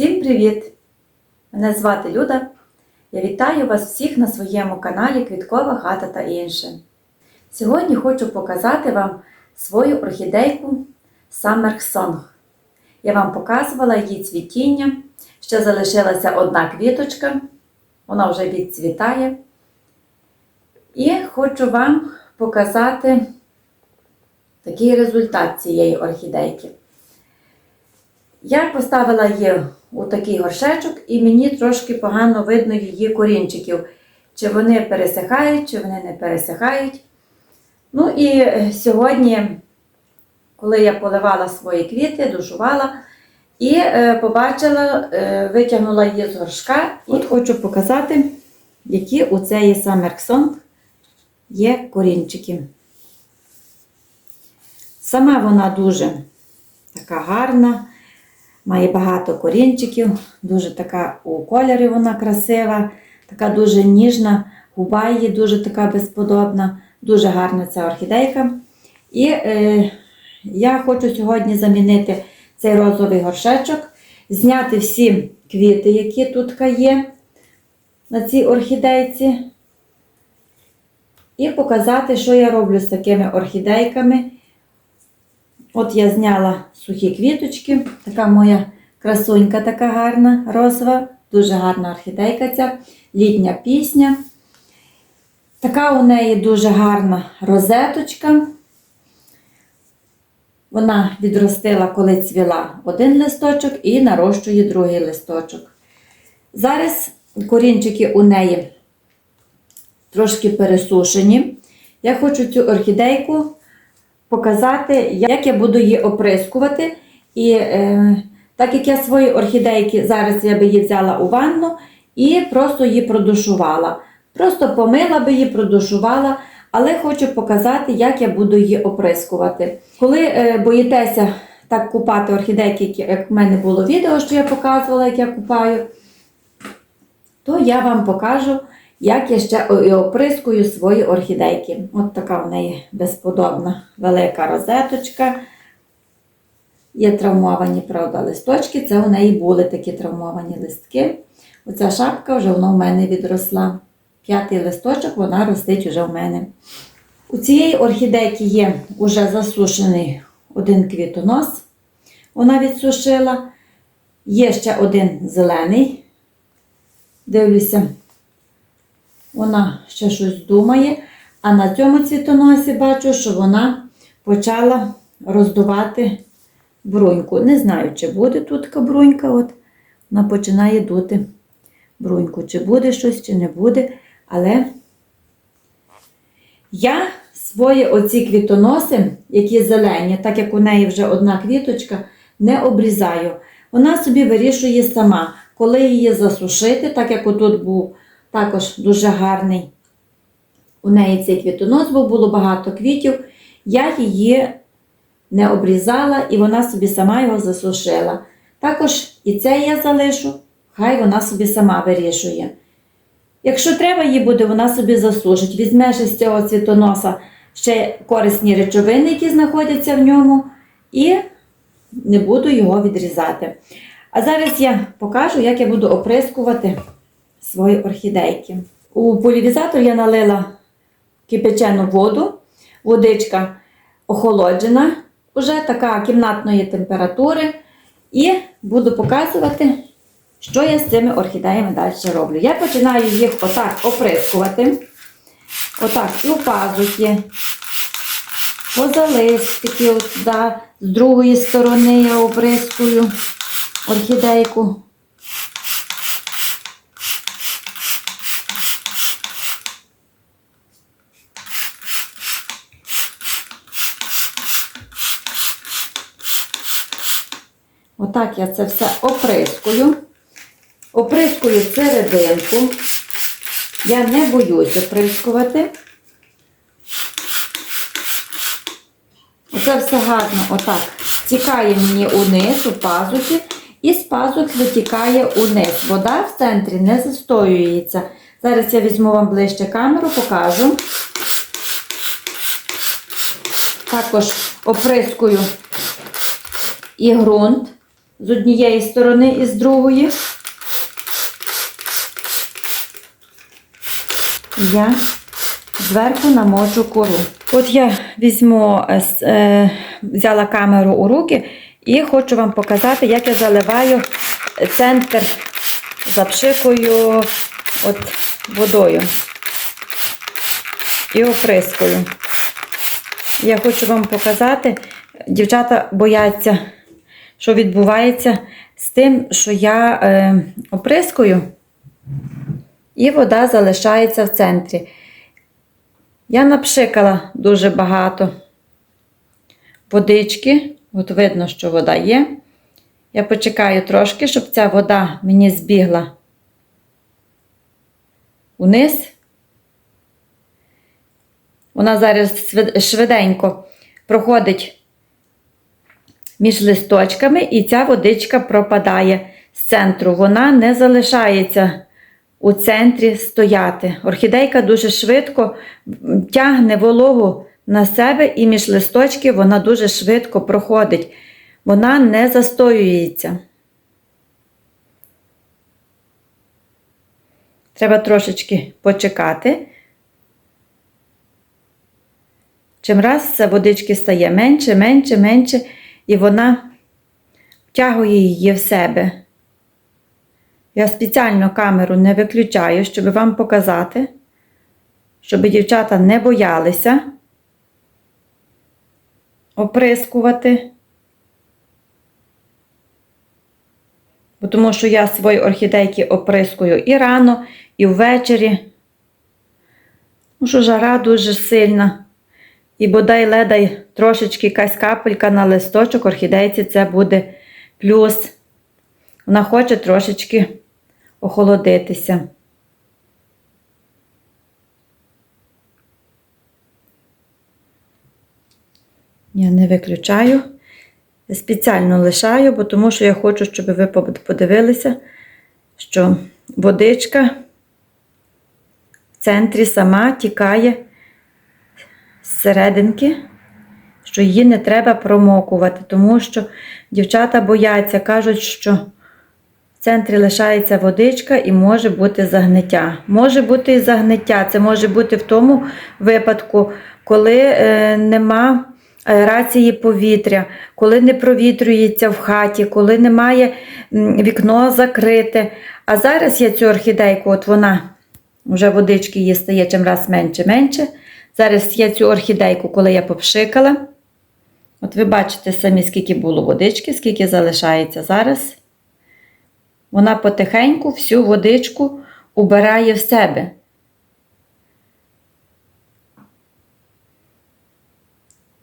Всім привіт! Мене звати Люда. Я вітаю вас всіх на своєму каналі Квіткова хата та інше. Сьогодні хочу показати вам свою орхідейку Summer Song. Я вам показувала її цвітіння. Ще залишилася одна квіточка, вона вже відцвітає. І хочу вам показати такий результат цієї орхідейки. Я поставила її у такий горшечок, і мені трошки погано видно її корінчиків. Чи вони пересихають, чи вони не пересихають. Ну і е, сьогодні, коли я поливала свої квіти, душувала, і е, побачила, е, витягнула її з горшка. От хочу показати, які у цієї Саммерксон є корінчики. Сама вона дуже така гарна. Має багато корінчиків, дуже така у кольорі вона красива, така дуже ніжна, губа її дуже така безподобна, дуже гарна ця орхідейка. І е, я хочу сьогодні замінити цей розовий горшечок, зняти всі квіти, які тут є на цій орхідейці. І показати, що я роблю з такими орхідейками. От я зняла сухі квіточки, така моя красунька, така гарна, розова, дуже гарна орхідейка ця, літня пісня. Така у неї дуже гарна розеточка. Вона відростила, коли цвіла один листочок і нарощує другий листочок. Зараз корінчики у неї трошки пересушені. Я хочу цю орхідейку показати, як я буду її оприскувати. І е, так як я свої орхідейки, зараз я би її взяла у ванну і просто її продушувала. Просто помила би її, продушувала, але хочу показати, як я буду її оприскувати. Коли е, боїтеся так купати орхідейки, як в мене було відео, що я показувала, як я купаю, то я вам покажу, як я ще оприскую свої орхідейки. От така в неї безподобна велика розеточка. Є травмовані, правда, листочки. Це у неї були такі травмовані листки. Оця шапка вже вона в мене відросла. П'ятий листочок вона ростить вже в мене. У цієї орхідейки є вже засушений один квітонос. Вона відсушила. Є ще один зелений. Дивлюся, вона ще щось думає. А на цьому цвітоносі бачу, що вона почала роздувати бруньку. Не знаю, чи буде тут така брунька, от вона починає дути бруньку. Чи буде щось, чи не буде. Але я свої оці квітоноси, які зелені, так як у неї вже одна квіточка, не обрізаю. Вона собі вирішує сама, коли її засушити, так як отут був також дуже гарний. У неї цей квітонос, бо було багато квітів. Я її не обрізала і вона собі сама його засушила. Також і це я залишу, хай вона собі сама вирішує. Якщо треба їй буде, вона собі засушить. Візьмеш із цього цвітоноса ще корисні речовини, які знаходяться в ньому, і не буду його відрізати. А зараз я покажу, як я буду оприскувати свої орхідейки. У полівізатор я налила кипячену воду, водичка охолоджена, вже така кімнатної температури. І буду показувати, що я з цими орхідеями далі роблю. Я починаю їх отак оприскувати. Отак і в пазухи, поза листики, от, да, з другої сторони я оприскую орхідейку. Отак я це все оприскую. Оприскую серединку. Я не боюсь оприскувати. Оце все гарно отак стікає мені униз, у пазухи, і з пазух витікає униз. Вода в центрі не застоюється. Зараз я візьму вам ближче камеру, покажу. Також оприскую і ґрунт. З однієї сторони і з другої. Я зверху намочу кору. От я візьму, е, е, взяла камеру у руки і хочу вам показати, як я заливаю центр запшикою от водою і оприскою. Я хочу вам показати, дівчата бояться, що відбувається з тим, що я е, оприскую, і вода залишається в центрі. Я напшикала дуже багато водички. От видно, що вода є. Я почекаю трошки, щоб ця вода мені збігла униз. Вона зараз швиденько проходить між листочками, і ця водичка пропадає з центру. Вона не залишається у центрі стояти. Орхідейка дуже швидко тягне вологу на себе, і між листочки вона дуже швидко проходить. Вона не застоюється. Треба трошечки почекати. Чим раз водички стає менше, менше, менше, і вона втягує її в себе. Я спеціально камеру не виключаю, щоб вам показати, щоб дівчата не боялися оприскувати. Бо Тому що я свої орхідейки оприскую і рано, і ввечері. Тому що жара дуже сильна. І бодай ледай трошечки якась капелька на листочок орхідейці це буде плюс. Вона хоче трошечки охолодитися. Я не виключаю. Спеціально лишаю, бо тому що я хочу, щоб ви подивилися, що водичка в центрі сама тікає серединки, що її не треба промокувати, тому що дівчата бояться, кажуть, що в центрі лишається водичка і може бути загниття. Може бути і загниття. Це може бути в тому випадку, коли е, нема аерації повітря, коли не провітрюється в хаті, коли немає вікно закрите. А зараз я цю орхідейку, от вона вже водички її стає чим раз менше-менше. Зараз я цю орхідейку, коли я попшикала, от ви бачите самі, скільки було водички, скільки залишається зараз. Вона потихеньку всю водичку убирає в себе.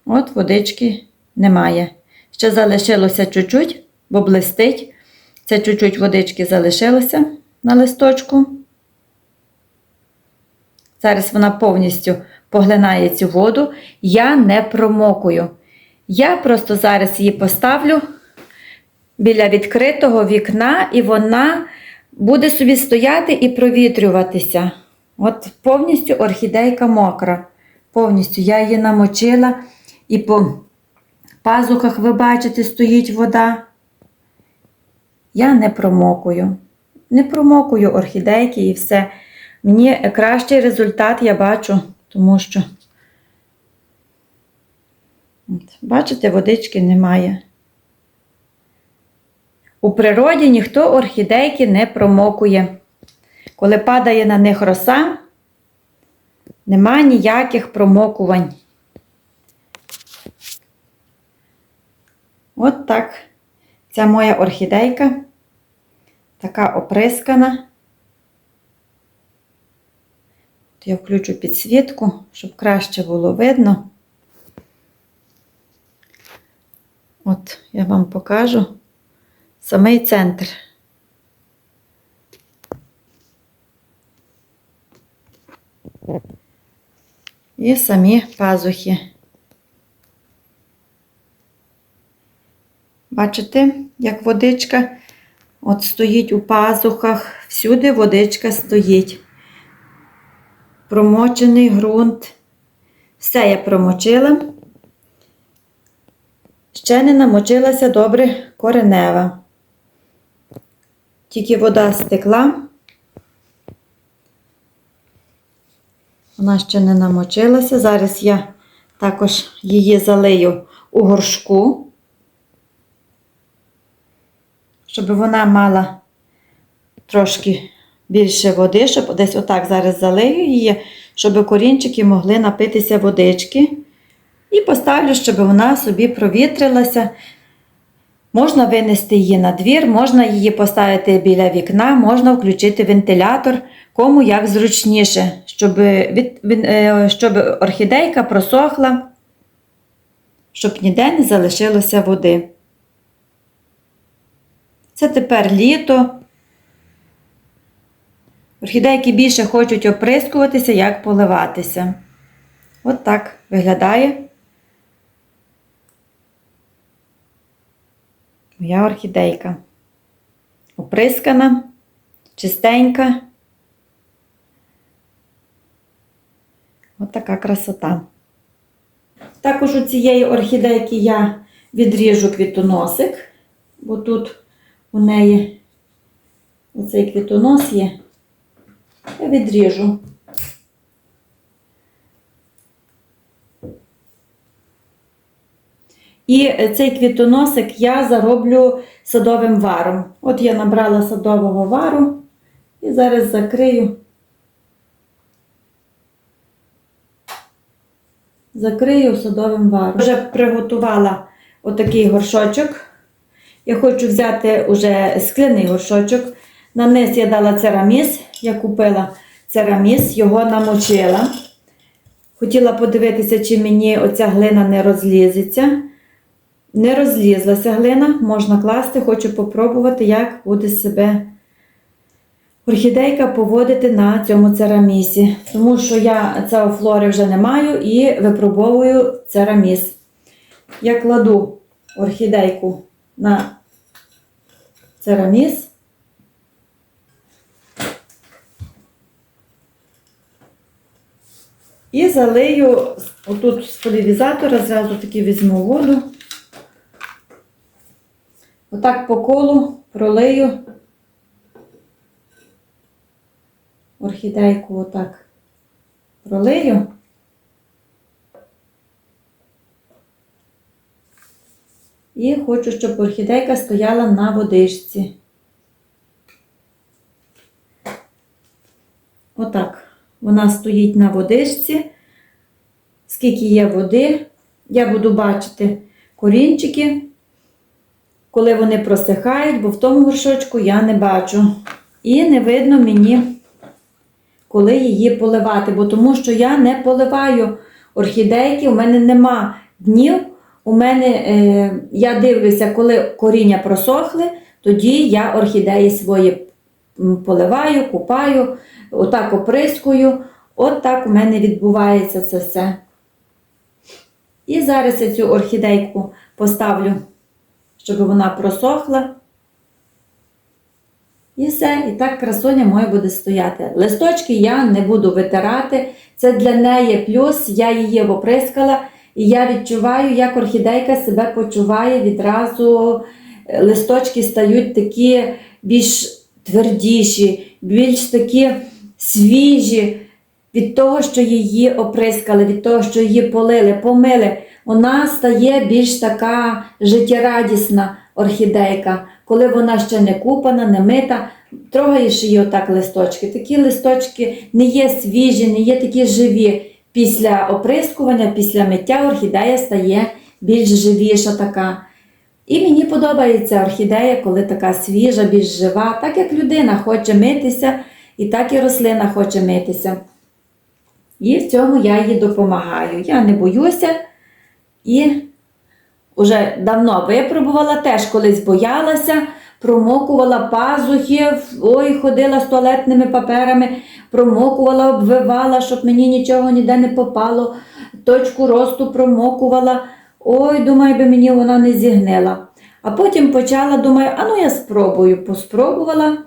От водички немає. Ще залишилося чуть-чуть, бо блистить. Це чуть-чуть водички залишилося на листочку. Зараз вона повністю поглинає цю воду. Я не промокую. Я просто зараз її поставлю біля відкритого вікна, і вона буде собі стояти і провітрюватися. От повністю орхідейка мокра. Повністю я її намочила, і по пазухах, ви бачите, стоїть вода. Я не промокую. Не промокую орхідейки і все. Мені кращий результат я бачу, тому що, От, бачите, водички немає. У природі ніхто орхідейки не промокує. Коли падає на них роса, нема ніяких промокувань. От так ця моя орхідейка, така оприскана. Я включу підсвітку, щоб краще було видно. От я вам покажу самий центр. І самі пазухи. Бачите, як водичка от стоїть у пазухах, всюди водичка стоїть. Промочений ґрунт. Все я промочила. Ще не намочилася добре коренева. тільки вода стекла. Вона ще не намочилася. Зараз я також її залию у горшку, щоб вона мала трошки більше води, щоб десь отак зараз залию її, щоб корінчики могли напитися водички. І поставлю, щоб вона собі провітрилася. Можна винести її на двір, можна її поставити біля вікна, можна включити вентилятор, кому як зручніше, щоб, від, е, щоб орхідейка просохла, щоб ніде не залишилося води. Це тепер літо. Орхідейки більше хочуть оприскуватися, як поливатися. От так виглядає моя орхідейка. Оприскана, чистенька. От така красота. Також у цієї орхідейки я відріжу квітоносик, бо тут у неї оцей квітонос є. Я відріжу. І цей квітоносик я зароблю садовим варом. От я набрала садового вару і зараз закрию. Закрию садовим варом. Вже приготувала отакий горшочок. Я хочу взяти уже скляний горшочок. На низ я дала цераміс. Я купила цераміс, його намочила. Хотіла подивитися, чи мені оця глина не розлізеться. Не розлізлася глина, можна класти, хочу попробувати, як буде себе орхідейка поводити на цьому церамісі. Тому що я цього флори вже не маю і випробовую цераміс. Я кладу орхідейку на цераміс. І залию отут з полівізатора, зразу таки візьму воду. Отак по колу пролию орхідейку отак пролию. І хочу, щоб орхідейка стояла на водичці. Отак. Вона стоїть на водичці. Скільки є води, я буду бачити корінчики, коли вони просихають, бо в тому горшочку я не бачу. І не видно мені, коли її поливати, бо тому що я не поливаю орхідейки, у мене нема днів. У мене е, я дивлюся, коли коріння просохли, тоді я орхідеї свої поливаю, купаю, отак оприскую. От так у мене відбувається це все. І зараз я цю орхідейку поставлю, щоб вона просохла. І все, і так красоня моя буде стояти. Листочки я не буду витирати. Це для неї плюс, я її оприскала, і я відчуваю, як орхідейка себе почуває відразу. е, Листочки стають такі більш твердіші, більш такі свіжі від того, що її оприскали, від того, що її полили, помили. Вона стає більш така життєрадісна орхідейка, коли вона ще не купана, не мита. Трогаєш її отак листочки. Такі листочки не є свіжі, не є такі живі. Після оприскування, після миття орхідея стає більш живіша така. І мені подобається орхідея, коли така свіжа, більш жива, так як людина хоче митися, і так і рослина хоче митися. І в цьому я їй допомагаю. Я не боюся і вже давно випробувала, теж колись боялася, промокувала пазухи, ой, ходила з туалетними паперами, промокувала, обвивала, щоб мені нічого ніде не попало, точку росту промокувала. Ой, думаю, би мені вона не зігнила. А потім почала, думаю, а ну я спробую. Поспробувала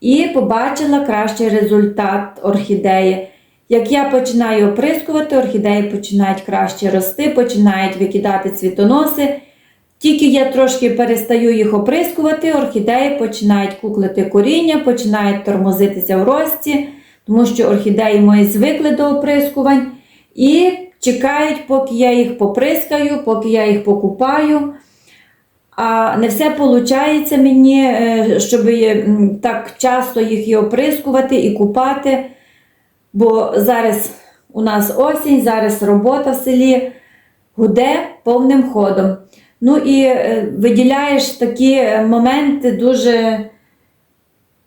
і побачила кращий результат орхідеї. Як я починаю оприскувати, орхідеї починають краще рости, починають викидати цвітоноси. Тільки я трошки перестаю їх оприскувати, орхідеї починають куклити коріння, починають тормозитися в рості, тому що орхідеї мої звикли до оприскувань і чекають, поки я їх поприскаю, поки я їх покупаю. А не все виходить мені, е, щоб так часто їх і оприскувати, і купати. Бо зараз у нас осінь, зараз робота в селі гуде повним ходом. Ну і е, виділяєш такі е, моменти дуже,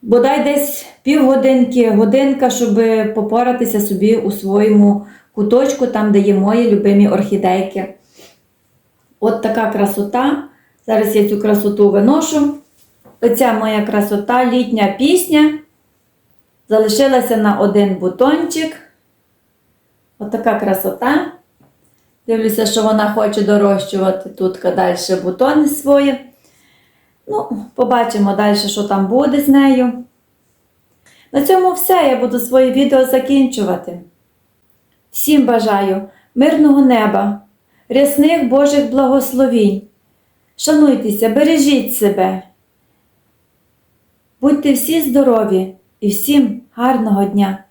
бодай десь півгодинки, годинка, щоб попоратися собі у своєму куточку, там, де є мої любимі орхідейки. От така красота. Зараз я цю красоту виношу. Оця моя красота, літня пісня. Залишилася на один бутончик. От красота. Дивлюся, що вона хоче дорощувати тут далі бутони свої. Ну, побачимо далі, що там буде з нею. На цьому все. Я буду своє відео закінчувати. Всім бажаю мирного неба, рясних Божих благословінь. Шануйтеся, бережіть себе. Будьте всі здорові і всім гарного дня!